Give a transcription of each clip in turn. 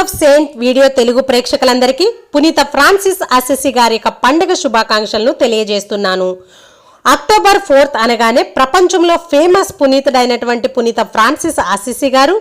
Of Saint video Telugu ప్రేక్షకులందరికీ పునీత Francis అసెసి గారి యొక్క పండుగ శుభాకాంక్షలను తెలియజేస్తున్నాను. అక్టోబర్ ఫోర్త్ అనగానే ప్రపంచంలో ఫేమస్ పునీతుడైనటువంటి పునీత ఫ్రాన్సిస్ అసిసి గారు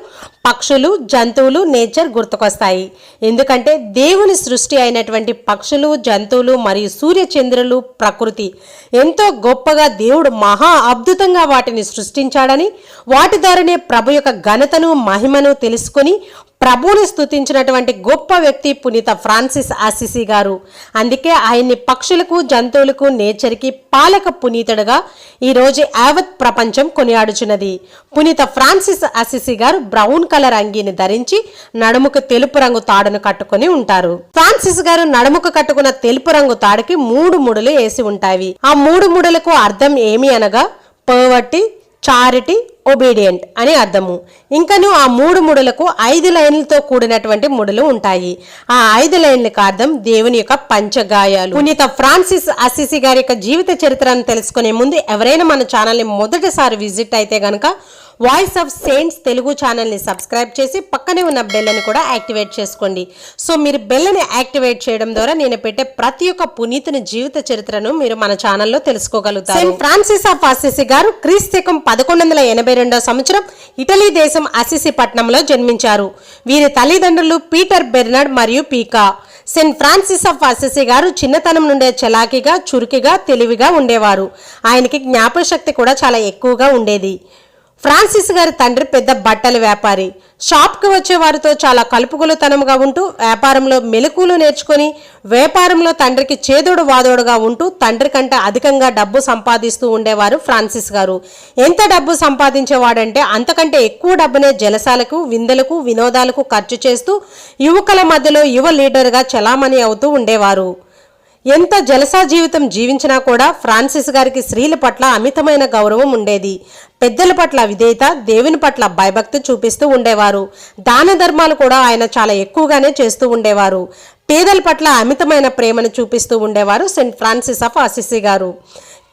పక్షులు జంతువులు నేచర్ గుర్తుకొస్తాయి. ఎందుకంటే దేవుని సృష్టి అయినటువంటి పక్షులు జంతువులు మరియు సూర్యచంద్రులు ప్రకృతి. ఎంతో గొప్పగా దేవుడు మహా అద్భుతంగా వాటిని సృష్టించాడని వాటి ద్వారానే ప్రభు యొక్క ఘనతను మహిమను తెలుసుకొని ప్రభువుని స్థుతించినటువంటి గొప్ప వ్యక్తి పునీత ఫ్రాన్సిస్ ఆసిసి గారు. అందుకే ఆయన్ని పక్షులకు జంతువులకు నేచర్కి పాలక పునీతుడుగా ఈరోజు యావత్ ప్రపంచం కొనియాడుచున్నది. పునీత ఫ్రాన్సిస్ ఆసిసి గారు బ్రౌన్ కలర్ అంగీని ధరించి నడుముకు తెలుపు రంగు తాడును కట్టుకొని ఉంటారు. ఫ్రాన్సిస్ గారు నడుముకు కట్టుకున్న తెలుపు రంగు తాడుకి మూడు ముడులు వేసి ఉంటాయి. ఆ మూడు ముడులకు అర్థం ఏమి అనగా పర్వర్టీ చారిటీ ఒబీడియంట్ అని అర్థము. ఇంకను ఆ మూడు ముడులకు ఐదు లైన్లతో కూడినటువంటి ముడులు ఉంటాయి. ఆ ఐదు లైన్లకు అర్థం దేవుని యొక్క పంచగాయాలు. పునీత ఫ్రాన్సిస్ అసిసి గారి యొక్క జీవిత చరిత్రను తెలుసుకునే ముందు ఎవరైనా మన ఛానల్ని మొదటిసారి విజిట్ అయితే గనక వాయిస్ ఆఫ్ సెయింట్స్ తెలుగు ఛానల్ని సబ్స్క్రైబ్ చేసి పక్కనే ఉన్న బెల్లని కూడా యాక్టివేట్ చేసుకోండి. సో మీరు బెల్లని యాక్టివేట్ చేయడం ద్వారా నేను పెట్టే ప్రతి ఒక్క పునీతుని జీవిత చరిత్రను మీరు మన ఛానల్లో తెలుసుకోగలుగుతారు. సెయింట్ ఫ్రాన్సిస్ ఆఫ్ అసిసి గారు క్రీస్తకం పదకొండు వందల ఎనభై రెండో సంవత్సరం ఇటలీ దేశం అసిసి పట్టణంలో జన్మించారు. వీరి తల్లిదండ్రులు పీటర్ బెర్నాడ్ మరియు Pica. Saint Francis of Assisi గారు చిన్నతనం నుండే చలాకీగా చురుకిగా తెలివిగా ఉండేవారు. ఆయనకి జ్ఞాపశక్తి కూడా చాలా ఎక్కువగా ఉండేది. ఫ్రాన్సిస్ గారి తండ్రి పెద్ద బట్టల వ్యాపారి. షాప్కి వచ్చేవారితో చాలా కలుపుగొలుతనంగా ఉంటూ వ్యాపారంలో మెలకులు నేర్చుకొని వ్యాపారంలో తండ్రికి చేదోడు వాదోడుగా ఉంటూ తండ్రి కంటే అధికంగా డబ్బు సంపాదిస్తూ ఉండేవారు ఫ్రాన్సిస్ గారు. ఎంత డబ్బు సంపాదించేవాడంటే అంతకంటే ఎక్కువ డబ్బునే జలసాలకు విందలకు వినోదాలకు ఖర్చు చేస్తూ యువకుల మధ్యలో యువ లీడర్గా చలామణి అవుతూ ఉండేవారు. ఎంత జలసా జీవితం జీవించినా కూడా ఫ్రాన్సిస్ గారికి స్త్రీల పట్ల అమితమైన గౌరవం ఉండేది. పెద్దల పట్ల విధేయత దేవుని పట్ల భయభక్తి చూపిస్తూ ఉండేవారు. దాన ధర్మాలు కూడా ఆయన చాలా ఎక్కువగానే చేస్తూ ఉండేవారు. పేదల పట్ల అమితమైన ప్రేమను చూపిస్తూ ఉండేవారు సెయింట్ ఫ్రాన్సిస్ ఆఫ్ అసిసి గారు.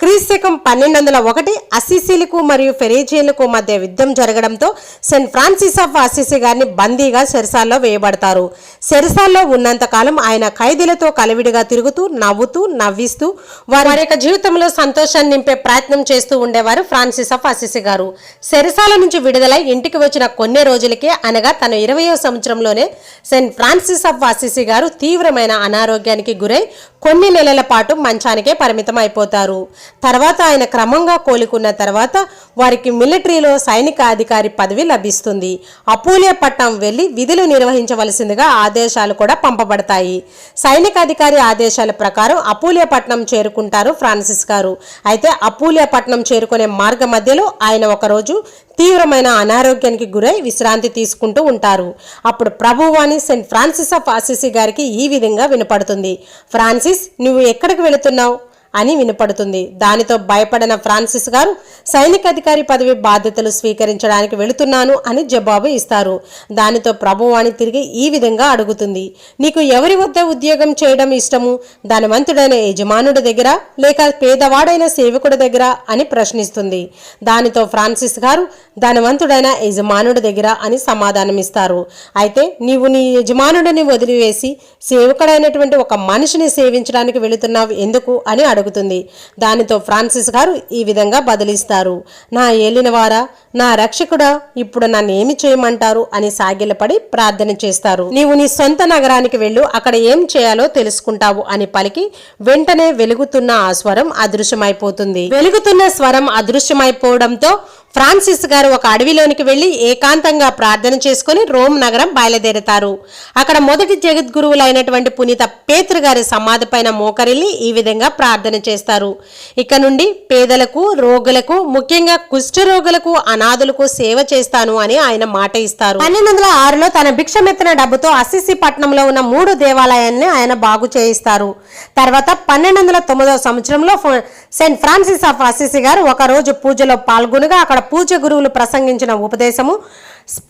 క్రీస్తకం పన్నెండు వందల ఒకటి అసిసీలకు మరియు ఫెరేజియన్లకు మధ్య యుద్ధం జరగడంతో సెయింట్ ఫ్రాన్సిస్ ఆఫ్ అసిసి గారిని బందీగా సెరసాల్లో వేయబడతారు. సెరసాల్లో ఉన్నంతకాలం ఆయన ఖైదీలతో కలివిడిగా తిరుగుతూ నవ్వుతూ నవ్విస్తూ వారి యొక్క జీవితంలో సంతోషాన్ని నింపే ప్రయత్నం చేస్తూ ఉండేవారు ఫ్రాన్సిస్ ఆఫ్ అసిసి గారు. సెరసాల నుంచి విడుదలై ఇంటికి వచ్చిన కొన్ని రోజులకే అనగా తన ఇరవయో సంవత్సరంలోనే సెయింట్ ఫ్రాన్సిస్ ఆఫ్ అసిసి గారు తీవ్రమైన అనారోగ్యానికి గురై కొన్ని నెలల పాటు మంచానికే పరిమితం అయిపోతారు తర్వాత ఆయన క్రమంగా కోలుకున్న తర్వాత వారికి మిలిటరీలో సైనిక అధికారి పదవి లభిస్తుంది. అపూలియ పట్టం వెళ్ళి విధులు నిర్వహించవలసిందిగా ఆదేశాలు కూడా పంపబడతాయి. సైనిక అధికారి ఆదేశాల ప్రకారం అపూలియ పట్నం చేరుకుంటారు ఫ్రాన్సిస్ గారు. అయితే అపూలియ పట్నం చేరుకునే మార్గ మధ్యలో ఆయన ఒకరోజు తీవ్రమైన అనారోగ్యానికి గురై విశ్రాంతి తీసుకుంటూ ఉంటారు. అప్పుడు ప్రభువాణి సెయింట్ ఫ్రాన్సిస్ ఆఫ్ ఆసిసి గారికి ఈ విధంగా వినపడుతుంది. ఫ్రాన్సిస్ నువ్వు ఎక్కడికి వెళుతున్నావు? అని వినపడుతుంది. దానితో భయపడిన ఫ్రాన్సిస్ గారు సైనిక అధికారి పదవి బాధ్యతలు స్వీకరించడానికి వెళుతున్నాను అని జవాబు ఇస్తారు. దానితో ప్రభువాణి తిరిగి ఈ విధంగా అడుగుతుంది. నీకు ఎవరి వద్ద ఉద్యోగం చేయడం ఇష్టము? ధనవంతుడైన యజమానుడి దగ్గర లేక పేదవాడైన సేవకుడి దగ్గర అని ప్రశ్నిస్తుంది. దానితో ఫ్రాన్సిస్ గారు ధనవంతుడైన యజమానుడి దగ్గర అని సమాధానమిస్తారు. అయితే నీవు నీ యజమానుడిని వదిలివేసి సేవకుడైనటువంటి ఒక మనిషిని సేవించడానికి వెళుతున్నావు ఎందుకు అని అడుగు జరుగుతుంది. దానితో ఫ్రాన్సిస్ గారు ఈ విధంగా బదిలిస్తారు. నా ఏలినవారా నా రక్షకుడా ఇప్పుడు నన్ను ఏమి చేయమంటారు అని సాగిలపడి ప్రార్థన చేస్తారు. నీవు నీ సొంత నగరానికి వెళ్ళు అక్కడ ఏం చేయాలో తెలుసుకుంటావు అని పలికి వెంటనే వెలుగుతున్న ఆ స్వరం అదృశ్యమైపోతుంది. వెలుగుతున్న స్వరం అదృశ్యమైపోవడంతో ఫ్రాన్సిస్ గారు ఒక అడవిలోనికి వెళ్ళి ఏకాంతంగా ప్రార్థన చేసుకుని రోమ్ నగరం బయలుదేరుతారు. అక్కడ మొదటి జగద్గురువులైనటువంటి పునీత పేతృ గారి సమాధి పైన మోకరిల్లి ఈ విధంగా ప్రార్థన చేస్తారు. ఇక నుండి పేదలకు రోగులకు ముఖ్యంగా కుష్ఠరోగులకు అనాథులకు సేవ చేస్తాను అని ఆయన మాట ఇస్తారు. పన్నెండు వందల ఆరులో తన భిక్షమెత్తిన డబ్బుతో అసిసి పట్టణంలో ఉన్న మూడు దేవాలయాన్ని ఆయన బాగు చేయిస్తారు. తర్వాత పన్నెండు వందల తొమ్మిదవ సంవత్సరంలో ఫ- సెయింట్ ఫ్రాన్సిస్ ఆఫ్ అసిసి గారు ఒక రోజు పూజలో పాల్గొనగా అక్కడ పూజ గురువులు ప్రసంగించిన ఉపదేశము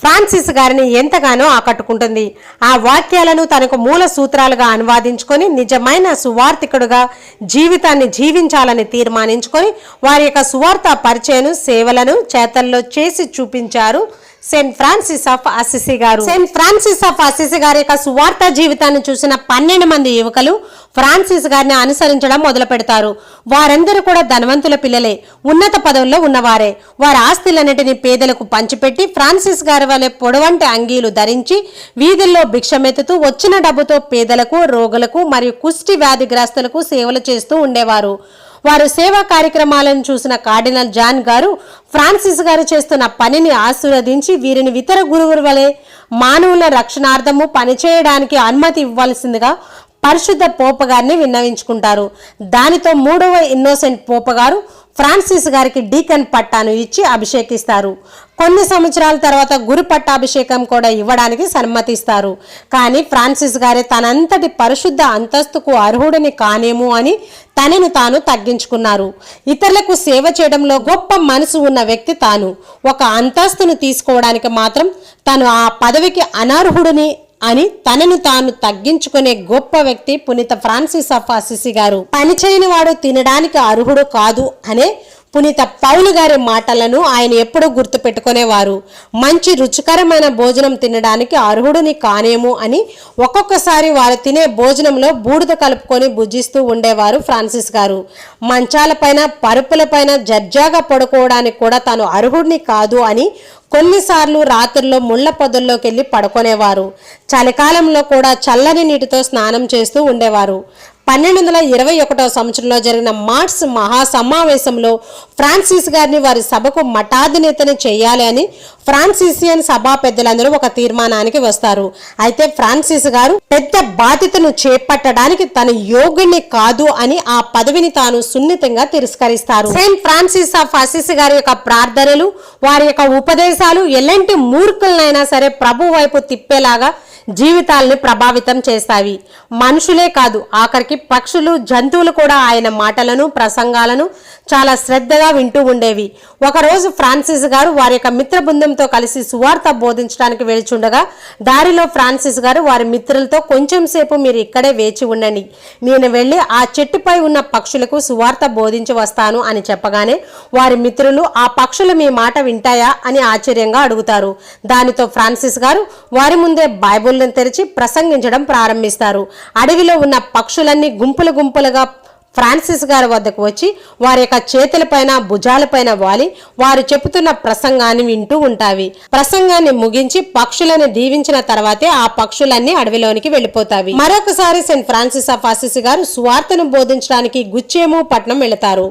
ఫ్రాన్సిస్ గారిని ఎంతగానో ఆకట్టుకుంటుంది. ఆ వాక్యాలను తనకు మూల సూత్రాలుగా అనువాదించుకొని నిజమైన సువార్థికుడుగా జీవితాన్ని జీవించాలని తీర్మానించుకొని వారి యొక్క సువార్త పరిచయను సేవలను చేతల్లో చేసి చూపించారు. Saint Francis of Assisi garu. Saint Francis of Assisi గారి యొక్క సువార్త జీవితాన్ని చూసిన పన్నెండు మంది యువకులు ఫ్రాన్సిస్ గారిని అనుసరించడం మొదలు పెడతారు. వారందరూ కూడా ధనవంతుల పిల్లలే. ఉన్నత పదవుల్లో ఉన్నవారే. వారి ఆస్తులన్నిటినీ పేదలకు పంచిపెట్టి ఫ్రాన్సిస్ గారి వలె పొడవంటి అంగీలు ధరించి వీధుల్లో భిక్షమెత్తుతూ వచ్చిన డబ్బుతో పేదలకు రోగులకు మరియు కుష్టి వ్యాధిగ్రస్తులకు సేవలు చేస్తూ ఉండేవారు. వారు సేవా కార్యక్రమాలను చూసిన కార్డినల్ జాన్ గారు ఫ్రాన్సిస్ గారు చేస్తున్న పనిని ఆశీర్వదించి వీరిని ఇతర గురువుల వలె మానవుల రక్షణార్థము పనిచేయడానికి అనుమతి ఇవ్వాల్సిందిగా పరిశుద్ధ పోపగారిని విన్నవించుకుంటారు. దానితో మూడవ ఇన్నోసెంట్ పోపగారు ఫ్రాన్సిస్ గారికి డీకన్ పట్టాను ఇచ్చి అభిషేకిస్తారు. కొన్ని సంవత్సరాల తర్వాత గురు పట్టాభిషేకం కూడా ఇవ్వడానికి సమ్మతిస్తారు. కానీ ఫ్రాన్సిస్ గారే తనంతటి పరిశుద్ధ అంతస్తుకు అర్హుడిని కానేమో అని తనను తాను తగ్గించుకున్నారు. ఇతరులకు సేవ చేయడంలో గొప్ప మనసు ఉన్న వ్యక్తి తాను. ఒక అంతస్తును తీసుకోవడానికి మాత్రం తను ఆ పదవికి అనర్హుడిని అని తనను తాను తగ్గించుకునే గొప్ప వ్యక్తి పునీత ఫ్రాన్సిస్ ఆఫ్ అసిసి గారు. పనిచేయని వాడు తినడానికి అర్హుడు కాదు అనే పునీత పౌలు గారి మాటలను ఆయన ఎప్పుడూ గుర్తుపెట్టుకునేవారు. మంచి రుచికరమైన భోజనం తినడానికి అర్హుడిని కానేము అని ఒక్కొక్కసారి వారు తినే భోజనంలో బూడిద కలుపుకొని భుజిస్తూ ఉండేవారు ఫ్రాన్సిస్ గారు. మంచాలపైన పరుపులపైన జర్జాగా పడుకోవడానికి కూడా తాను అర్హుడిని కాదు అని కొన్నిసార్లు రాత్రుల్లో ముళ్ళ పొదల్లోకి వెళ్ళి పడుకునేవారు. చలికాలంలో కూడా చల్లని నీటితో స్నానం చేస్తూ ఉండేవారు. పన్నెండు వందల ఇరవై ఒకటో సంవత్సరంలో జరిగిన మార్స్ మహా సమావేశంలో ఫ్రాన్సిస్ గారిని వారి సభకు మఠాధినేతని చేయాలి అని ఫ్రాన్సిసియన్ సభా పెద్దలందరూ ఒక తీర్మానానికి వస్తారు. అయితే ఫ్రాన్సిస్ గారు పెద్ద బాధ్యతను చేపట్టడానికి తన యోగుణ్ణి కాదు అని ఆ పదవిని తాను సున్నితంగా తిరస్కరిస్తారు. సెయింట్ ఫ్రాన్సిస్ ఆఫ్ అసిస్ గారి యొక్క ప్రార్థనలు వారి యొక్క ఉపదేశాలు ఎలాంటి మూర్ఖులనైనా సరే ప్రభు వైపు తిప్పేలాగా జీవితాల్ని ప్రభావితం చేస్తాయి. మనుషులే కాదు ఆఖరికి పక్షులు జంతువులు కూడా ఆయన మాటలను ప్రసంగాలను చాలా శ్రద్ధగా వింటూ ఉండేవి. ఒకరోజు ఫ్రాన్సిస్ గారు వారి యొక్క మిత్ర బృందంతో కలిసి సువార్త బోధించడానికి వెళుచుండగా దారిలో ఫ్రాన్సిస్ గారు వారి మిత్రులతో కొంచెం సేపు మీరు ఇక్కడే వేచి ఉండండి. నేను వెళ్ళి ఆ చెట్టుపై ఉన్న పక్షులకు సువార్త బోధించి వస్తాను అని చెప్పగానే వారి మిత్రులు ఆ పక్షులు మీ మాట వింటాయా? అని ఆశ్చర్యంగా అడుగుతారు. దానితో ఫ్రాన్సిస్ గారు వారి ముందే బైబుల్ని తెరిచి ప్రసంగించడం ప్రారంభిస్తారు. అడవిలో ఉన్న పక్షులన్నీ గుంపులు గుంపులుగా ఫ్రాన్సిస్ గారి వద్దకు వచ్చి వారి యొక్క చేతులపైన భుజాలపైన వాలి. వారు చెబుతున్న ప్రసంగాన్ని వింటూ ఉంటావి. ప్రసంగాన్ని ముగించి పక్షులను దీవించిన తర్వాతే ఆ పక్షులన్నీ అడవిలోనికి వెళ్ళిపోతావి. మరొకసారి సెయింట్ ఫ్రాన్సిస్ ఆఫ్ అసిసి గారు సువార్తను బోధించడానికి గుచ్చేము పట్నం వెళతారు.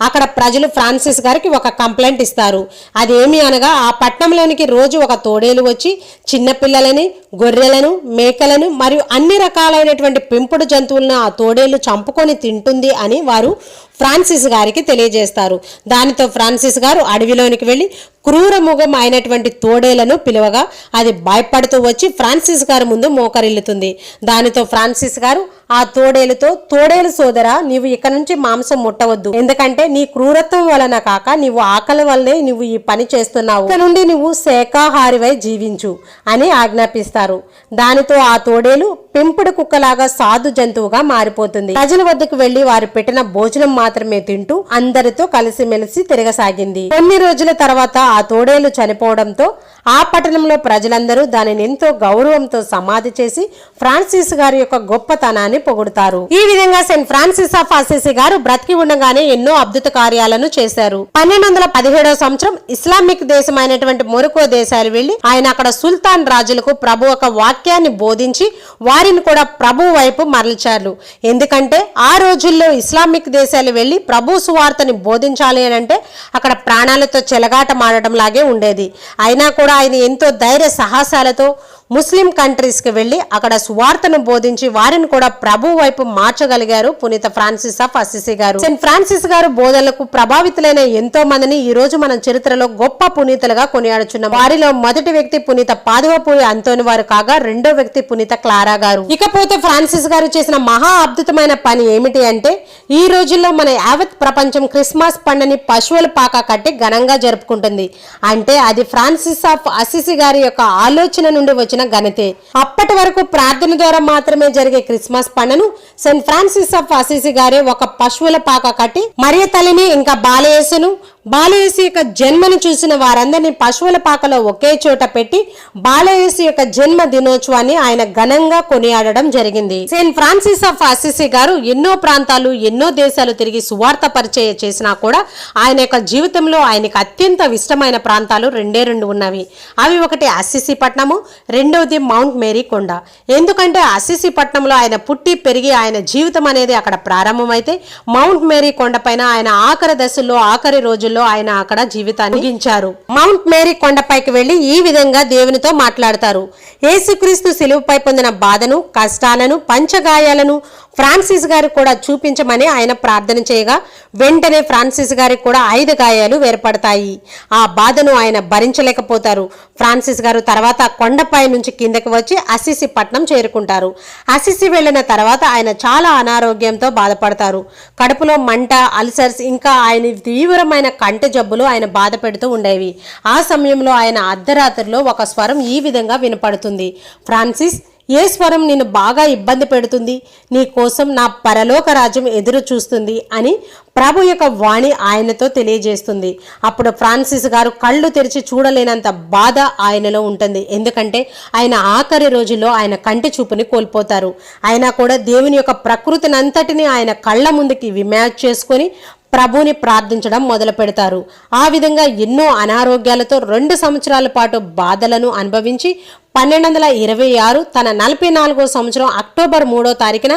అక్కడ ప్రజలు ఫ్రాన్సిస్ గారికి ఒక కంప్లైంట్ ఇస్తారు. అదేమి అనగా ఆ పట్టణంలోనికి రోజు ఒక తోడేలు వచ్చి చిన్నపిల్లలని గొర్రెలను మేకలను మరియు అన్ని రకాలైనటువంటి పెంపుడు జంతువులను ఆ తోడేలు చంపుకొని తింటుంది అని వారు ఫ్రాన్సిస్ గారికి తెలియజేస్తారు. దానితో ఫ్రాన్సిస్ గారు అడవిలోనికి వెళ్ళి క్రూర ముఖం అయినటువంటి తోడేలను పిలువగా అది భయపడుతూ వచ్చి ఫ్రాన్సిస్ గారి ముందు మోకరిల్లుతుంది. దానితో ఫ్రాన్సిస్ గారు ఆ తోడేలుతో తోడేలు సోదర నీవు ఇక నుంచి మాంసం ముట్టవద్దు. ఎందుకంటే నీ క్రూరత్వం వలన కాక నీవు ఆకలి వల్లనే నువ్వు ఈ పని చేస్తున్నావు. ఇక నుండి నువ్వు శాఖాహారివై జీవించు అని ఆజ్ఞాపిస్తారు. దానితో ఆ తోడేలు పెంపుడు కుక్కలాగా సాధు జంతువుగా మారిపోతుంది. ప్రజల వద్దకు వెళ్ళి వారు పెట్టిన భోజనం మాత్రమే తింటూ అందరితో కలిసిమెలిసి తిరగసాగింది. కొన్ని రోజుల తర్వాత ఆ తోడేలు చనిపోవడంతో ఆ పట్టణంలో ప్రజలందరూ దానిని ఎంతో గౌరవంతో సమాధి చేసి ఫ్రాన్సిస్ గారి యొక్క గొప్పతనాన్ని పొగుడుతారు. ఈ విధంగా సెయింట్ ఫ్రాన్సిస్ ఆఫ్ అసిసి గారు బ్రతికి ఉండగానే ఎన్నో అద్భుత కార్యాలను చేశారు. పన్నెండు వందల పదిహేడవ సంవత్సరం ఇస్లామిక్ దేశమైనటువంటి మొరకో దేశాలు వెళ్ళి ఆయన అక్కడ సుల్తాన్ రాజులకు ప్రభు ఒక వాక్యాన్ని బోధించి వారిని కూడా ప్రభు వైపు మరల్చారు. ఎందుకంటే ఆ రోజుల్లో ఇస్లామిక్ దేశాలు వెళ్ళి ప్రభు సువార్తని బోధించాలి అని అంటే అక్కడ ప్రాణాలతో చెలగాట మాడటం లాగే ఉండేది. అయినా కూడా ఆయన ఎంతో ధైర్య సాహసాలతో ముస్లిం కంట్రీస్కి వెళ్ళి అక్కడ సువార్తను బోధించి వారిని కూడా ప్రభు వైపు మార్చగలిగారు పునీత Francis of Assisi garu. Saint Francis garu బోధనలకు ప్రభావితులైన ఎంతో మందిని ఈ రోజు మన చరిత్రలో గొప్ప పునీతలుగా కొనియాడుచున్నాం. వారిలో మొదటి వ్యక్తి పునీత పాదువపూరి అంతోని వారు కాగా రెండో వ్యక్తి పునీత క్లారా గారు. ఇకపోతే ఫ్రాన్సిస్ గారు చేసిన మహా అద్భుతమైన పని ఏమిటి అంటే ఈ రోజుల్లో మన యావత్ ప్రపంచం క్రిస్మస్ పండుని పశువుల పాక కట్టి ఘనంగా జరుపుకుంటుంది. అంటే అది ఫ్రాన్సిస్ ఆఫ్ అసిసి గారి యొక్క ఆలోచన నుండి వచ్చిన ఘనతే. అప్పటి వరకు ప్రార్థన ద్వారా మాత్రమే జరిగే క్రిస్మస్ పండును సెయింట్ ఫ్రాన్సిస్ ఆఫ్ అసిసి గారే ఒక పశువుల పాక కట్టి మరియ తల్లిని ఇంకా బాలయేసును బాలయేసు యొక్క జన్మను చూసిన వారందరినీ పశువుల పాకలో ఒకే చోట పెట్టి బాలయేసు యొక్క జన్మ దినోత్సవాన్ని ఆయన ఘనంగా కొనియాడడం జరిగింది. సెయింట్ ఫ్రాన్సిస్ ఆఫ్ అసిసి గారు ఎన్నో ప్రాంతాలు ఎన్నో దేశాలు తిరిగి సువార్త పరిచయ చేసినా కూడా ఆయన యొక్క జీవితంలో ఆయనకు అత్యంత ఇష్టమైన ప్రాంతాలు రెండే రెండు ఉన్నవి. అవి ఒకటి అసిసి పట్నము రెండవది మౌంట్ మేరీ కొండ. ఎందుకంటే అసిసి పట్నంలో ఆయన పుట్టి పెరిగి ఆయన జీవితం అనేది అక్కడ ప్రారంభమైతే మౌంట్ మేరీ కొండపైన ఆయన ఆఖరి దశల్లో ఆఖరి రోజుల్లో ఆయన అక్కడ జీవితాన్ని ముగించారు. మౌంట్ మేరీ కొండపైకి వెళ్ళి ఈ విధంగా దేవునితో మాట్లాడతారు. యేసుక్రీస్తు సిలువుపై పొందిన బాధను కష్టాలను పంచగాయాలను ఫ్రాన్సిస్ గారికి కూడా చూపించమని ఆయన ప్రార్థన చేయగా వెంటనే ఫ్రాన్సిస్ గారికి కూడా ఐదు గాయాలు ఏర్పడతాయి. ఆ బాధను ఆయన భరించలేకపోతారు. ఫ్రాన్సిస్ గారు తర్వాత కొండపై నుంచి కిందకి వచ్చి అసిసి పట్నం చేరుకుంటారు. అసిసి వెళ్ళిన తర్వాత ఆయన చాలా అనారోగ్యంతో బాధపడతారు. కడుపులో మంట అల్సర్స్ ఇంకా ఆయన తీవ్రమైన కంటి జబ్బులు ఆయన బాధ పెడుతూ ఉండేవి. ఆ సమయంలో ఆయన అర్ధరాత్రిలో ఒక స్వరం ఈ విధంగా వినపడుతుంది. ఫ్రాన్సిస్ ఏ స్వరం నిన్ను బాగా ఇబ్బంది పెడుతుంది? నీ కోసం నా పరలోక రాజ్యం ఎదురు చూస్తుంది అని ప్రభు యొక్క వాణి ఆయనతో తెలియజేస్తుంది. అప్పుడు ఫ్రాన్సిస్ గారు కళ్ళు తెరిచి చూడలేనంత బాధ ఆయనలో ఉంటుంది. ఎందుకంటే ఆయన ఆఖరి రోజుల్లో ఆయన కంటి చూపుని కోల్పోతారు. అయినా కూడా దేవుని యొక్క ప్రకృతిని అంతటిని ఆయన కళ్ళ ముందుకి విమ్యాచ్ చేసుకొని ప్రభుని ప్రార్థించడం మొదలు పెడతారు. ఆ విధంగా ఎన్నో అనారోగ్యాలతో రెండు సంవత్సరాల పాటు బాధలను అనుభవించి పన్నెండు వందల ఇరవై ఆరు తన నలభై నాలుగో సంవత్సరం అక్టోబర్ మూడో తారీఖున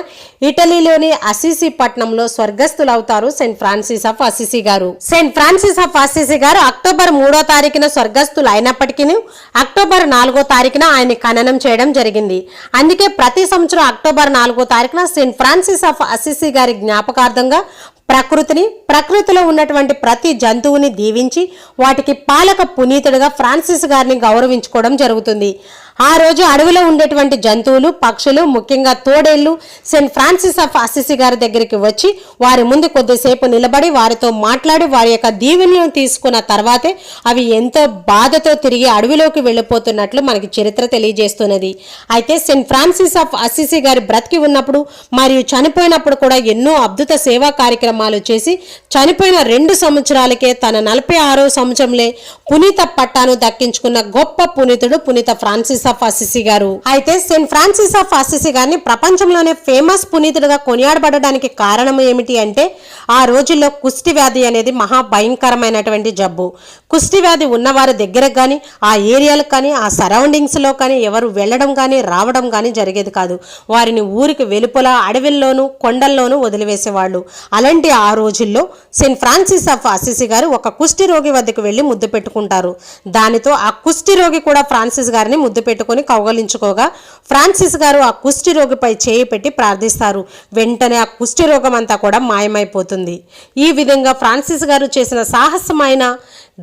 ఇటలీలోని అసిసి పట్టణంలో స్వర్గస్థులవుతారు saint Francis of Assisi garu. Saint Francis of Assisi garu October మూడో తారీఖున స్వర్గస్థులు అయినప్పటికీ అక్టోబర్ నాలుగో తారీఖున ఆయన ఖననం చేయడం జరిగింది. అందుకే ప్రతి సంవత్సరం అక్టోబర్ నాలుగో తారీఖున సెయింట్ ఫ్రాన్సిస్ ఆఫ్ అసిసి గారి జ్ఞాపకార్థంగా ప్రకృతిని ప్రకృతిలో ఉన్నటువంటి ప్రతి జంతువుని దీవించి వాటికి పాలక పునీతుడిగా ఫ్రాన్సిస్ గారిని గౌరవించుకోవడం జరుగుతుంది. ఆ రోజు అడవిలో ఉండేటువంటి జంతువులు పక్షులు ముఖ్యంగా తోడేళ్ళు సెయింట్ ఫ్రాన్సిస్ ఆఫ్ అసిసి గారి దగ్గరికి వచ్చి వారి ముందు కొద్దిసేపు నిలబడి వారితో మాట్లాడి వారి యొక్క దీవెనలను తీసుకున్న తర్వాతే అవి ఎంతో బాధతో తిరిగి అడవిలోకి వెళ్ళిపోతున్నట్లు మనకి చరిత్ర తెలియజేస్తున్నది. అయితే సెయింట్ ఫ్రాన్సిస్ ఆఫ్ అసిసి గారి బ్రతికి ఉన్నప్పుడు మరియు చనిపోయినప్పుడు కూడా ఎన్నో అద్భుత సేవా కార్యక్రమాలు చేసి చనిపోయిన రెండు సంవత్సరాలకే తన నలభై ఆరో సంవత్సరంలో పునీత పట్టాను దక్కించుకున్న గొప్ప పునీతుడు పునీత ఫ్రాన్సిస్ ఆఫ్ అసిసి గారు. అయితే సెయింట్ ఫ్రాన్సిస్ ఆఫ్ అసిసి గారిని ప్రపంచంలోనే ఫేమస్ పునీతుడుగా కొనియాడబడడానికి కారణం ఏమిటి అంటే ఆ రోజుల్లో కుష్టి వ్యాధి అనేది మహా భయంకరమైనటువంటి జబ్బు. కుష్టి వ్యాధి ఉన్నవారి దగ్గరకు కానీ ఆ ఏరియాలకు కానీ ఆ సరౌండింగ్స్లో కానీ ఎవరు వెళ్ళడం కానీ రావడం కానీ జరిగేది కాదు. వారిని ఊరికి వెలుపల అడవిల్లోనూ కొండల్లోనూ వదిలివేసేవాళ్ళు. అలాంటి ఆ రోజుల్లో సెయింట్ ఫ్రాన్సిస్ ఆఫ్ అసిసి గారు ఒక కుష్టి రోగి వద్దకు వెళ్ళి ముద్దు పెట్టుకుంటారు. దానితో ఆ కుష్టి రోగి కూడా ఫ్రాన్సిస్ గారిని ముద్దు పెట్టుకొని కౌగలించుకోగా ఫ్రాన్సిస్ గారు ఆ కుష్టి రోగిపై చేయి పెట్టి ప్రార్థిస్తారు. వెంటనే ఆ కుష్టి రోగం అంతా కూడా మాయమైపోతుంది. ఈ విధంగా ఫ్రాన్సిస్ గారు చేసిన సాహసమైన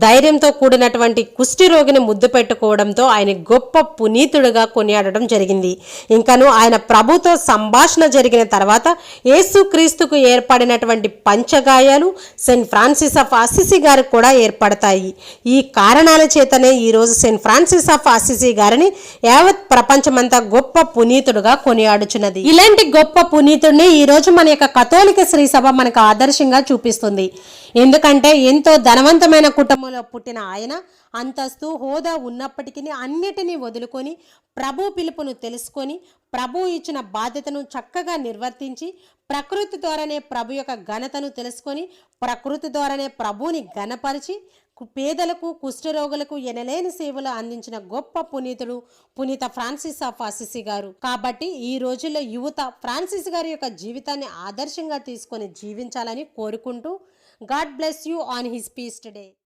ధైర్యంతో కూడినటువంటి కుష్టి రోగిని ముద్దు పెట్టుకోవడంతో ఆయన గొప్ప పునీతుడుగా కొనియాడడం జరిగింది. ఇంకను ఆయన ప్రభుతో సంభాషణ జరిగిన తర్వాత యేసుక్రీస్తుకు ఏర్పడినటువంటి పంచగాయాలు సెయింట్ ఫ్రాన్సిస్ ఆఫ్ అసిసి గారికి కూడా ఏర్పడతాయి. ఈ కారణాల చేతనే ఈరోజు సెయింట్ ఫ్రాన్సిస్ ఆఫ్ అసిసి గారిని యావత్ ప్రపంచమంతా గొప్ప పునీతుడుగా కొనియాడుచున్నది. ఇలాంటి గొప్ప పునీతుడిని ఈ రోజు మన యొక్క కథోలిక శ్రీ సభ మనకు ఆదర్శంగా చూపిస్తుంది. ఎందుకంటే ఎంతో ధనవంతమైన కుటుంబం కుటుంబంలో పుట్టిన ఆయన అంతస్తు హోదా ఉన్నప్పటికీ అన్నిటినీ వదులుకొని ప్రభు పిలుపును తెలుసుకొని ప్రభు ఇచ్చిన బాధ్యతను చక్కగా నిర్వర్తించి ప్రకృతి ద్వారానే ప్రభు యొక్క ఘనతను తెలుసుకొని ప్రకృతి ద్వారానే ప్రభుని ఘనపరిచి పేదలకు కుష్ఠరోగులకు ఎనలేని సేవలు అందించిన గొప్ప పునీతుడు పునీత ఫ్రాన్సిస్ ఆఫ్ అసిసి గారు. కాబట్టి ఈ రోజుల్లో యువత ఫ్రాన్సిస్ గారి యొక్క జీవితాన్ని ఆదర్శంగా తీసుకొని జీవించాలని కోరుకుంటూ God bless you on his peace today.